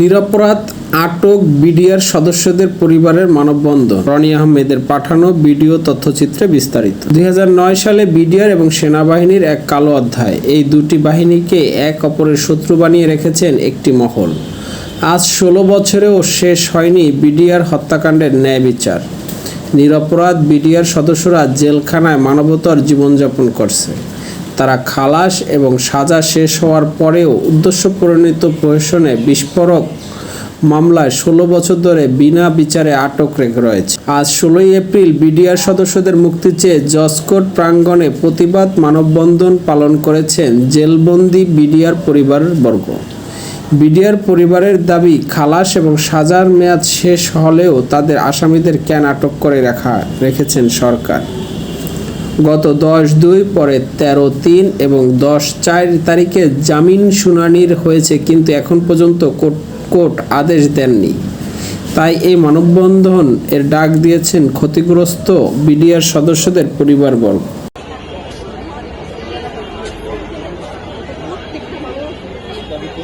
নিরপরাধ আটক বিডিআর সদস্যদের পরিবারের মানববন্ধন। রনি আহমেদের পাঠানো ভিডিও তথ্যচিত্রে বিস্তারিত। দু হাজার নয় সালে বিডিআর এবং সেনাবাহিনীর এক কালো অধ্যায়। এই দুটি বাহিনীকে এক অপরের শত্রু বানিয়ে রেখেছেন একটি মহল। আজ ষোলো বছরেও শেষ হয়নি বিডিআর হত্যাকাণ্ডের ন্যায় বিচার। নিরপরাধ বিডিআর সদস্যরা জেলখানায় মানবতার জীবনযাপন করছে। তারা খালাস এবং সাজা শেষ হওয়ার পরেও উদ্দেশ্য পরিণত প্রহসনে বিস্ফোরক মামলায় ষোলো বছর ধরে বিনা বিচারে আটক রেখে রয়েছে। আজ ষোলোই এপ্রিল বিডিআর সদস্যদের মুক্তি চেয়ে জসকোট প্রাঙ্গণে প্রতিবাদ মানববন্ধন পালন করেছেন জেলবন্দি বিডিআর পরিবারের বর্গ। বিডিআর পরিবারের দাবি, খালাস এবং সাজার মেয়াদ শেষ হলেও তাদের আসামিদের কেন আটক করে রাখা, রেখেছেন সরকার। গত দশ দুই, পরে ১৩ তিন এবং দশ চার তারিখে জামিন শুনানির হয়েছে, কিন্তু এখন পর্যন্ত কোর্ট আদেশ দেননি। তাই এই মানববন্ধন এর ডাক দিয়েছেন ক্ষতিগ্রস্ত বিডিআর সদস্যদের পরিবারবর্গ। দাবিতে